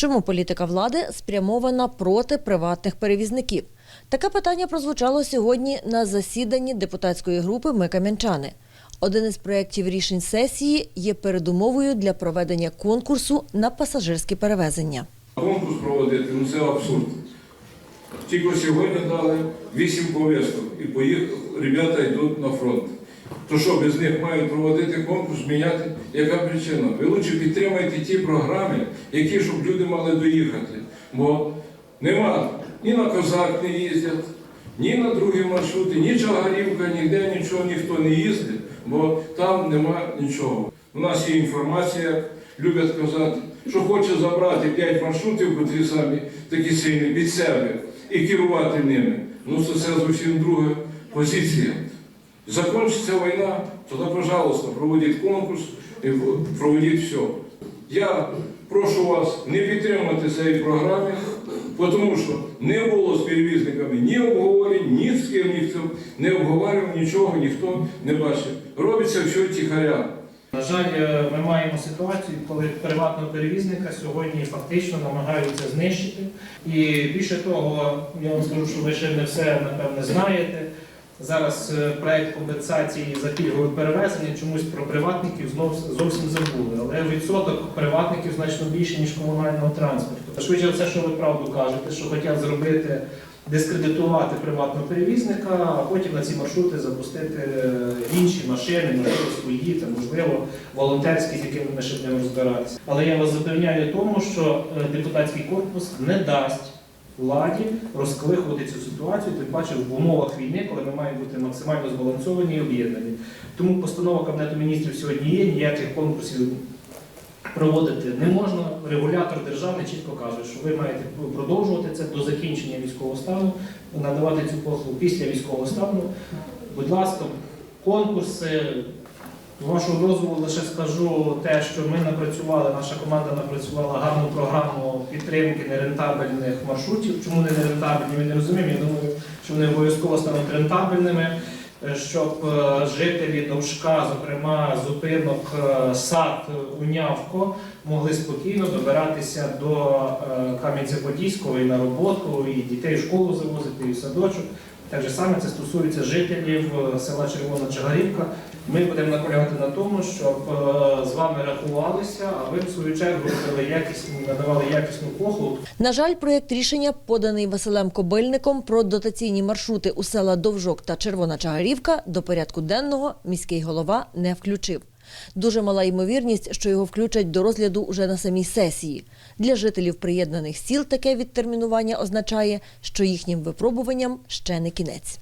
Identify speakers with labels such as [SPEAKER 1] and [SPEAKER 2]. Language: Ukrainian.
[SPEAKER 1] Чому політика влади спрямована проти приватних перевізників? Таке питання прозвучало сьогодні на засіданні депутатської групи Ми кам'янчани. Один із проєктів рішень сесії є передумовою для проведення конкурсу на пасажирські перевезення.
[SPEAKER 2] Конкурс проводити, ну це абсурд. Тільки сьогодні дали вісім повісток і поїхали, ребята йдуть на фронт. То що, без них мають проводити конкурс, міняти? Яка причина? Ви лучше підтримайте ті програми, які щоб люди мали доїхати. Бо нема ні на козак не їздять, ні на другі маршрути, ні Чагарівка, ніде нічого ніхто не їздить, бо там нема нічого. У нас є інформація, люблять казати, що хоче забрати 5 маршрутів, котрі самі такі сильні від себе і керувати ними. Ну це, зовсім друга позиція. Закончиться війна, тоді, пожалуйста, проводіть конкурс і проводіть все. Я прошу вас не підтримувати цієї програми, тому що не було з перевізниками ні обговорень, ні з ким ніхто не обговорював, нічого ніхто не бачив. Робиться все тихаря.
[SPEAKER 3] На жаль, е, ми маємо ситуацію, коли приватного перевізника сьогодні фактично намагаються знищити. І більше того, я вам скажу, що ви ще не все напевне знаєте. Зараз е, проект компенсації за пільгове перевезення чомусь про приватників знов зовсім забули. Але відсоток приватників значно більше, ніж комунального транспорту. Швидше все, що ви правду кажете, що хочуть зробити дискредитувати приватного перевізника, а потім на ці маршрути запустити е, інші машини, можливо, свої, та, можливо, волонтерські, з якими ми ще будемо розбиратися. Але я вас запевняю тому, що е, депутатський корпус не дасть владі розклихувати цю ситуацію, тим паче в умовах війни, коли ми маємо бути максимально збалансовані і об'єднані. Тому постанова Кабінету міністрів сьогодні є, ніяких конкурсів проводити не можна. Регулятор державний чітко каже, що ви маєте продовжувати це до закінчення військового стану, надавати цю послугу після військового стану. Будь ласка, конкурси. З вашого лише скажу те, що ми напрацювали, наша команда напрацювала гарну програму підтримки нерентабельних маршрутів. Чому не нерентабельні? Ми не розуміємо. Я думаю, що вони обов'язково стануть рентабельними, е, щоб е, жителі Довжка, зокрема зупинок е, сад Унявко, могли спокійно добиратися до Кам'янця-Подільського і на роботу, і дітей в школу завозити, і в садочок. Так же саме це стосується жителів е, села Червона Чагарівка. Ми будемо наполягати на тому, щоб е, з вами рахувалися, а ви в свою чергу робили якісну, надавали якісну послугу.
[SPEAKER 1] На жаль, проєкт рішення, поданий Василем Кобильником про дотаційні маршрути у села Довжок та Червона Чагарівка, до порядку денного міський голова не включив. Дуже мала ймовірність, що його включать до розгляду уже на самій сесії. Для жителів приєднаних сіл таке відтермінування означає, що їхнім випробуванням ще не кінець.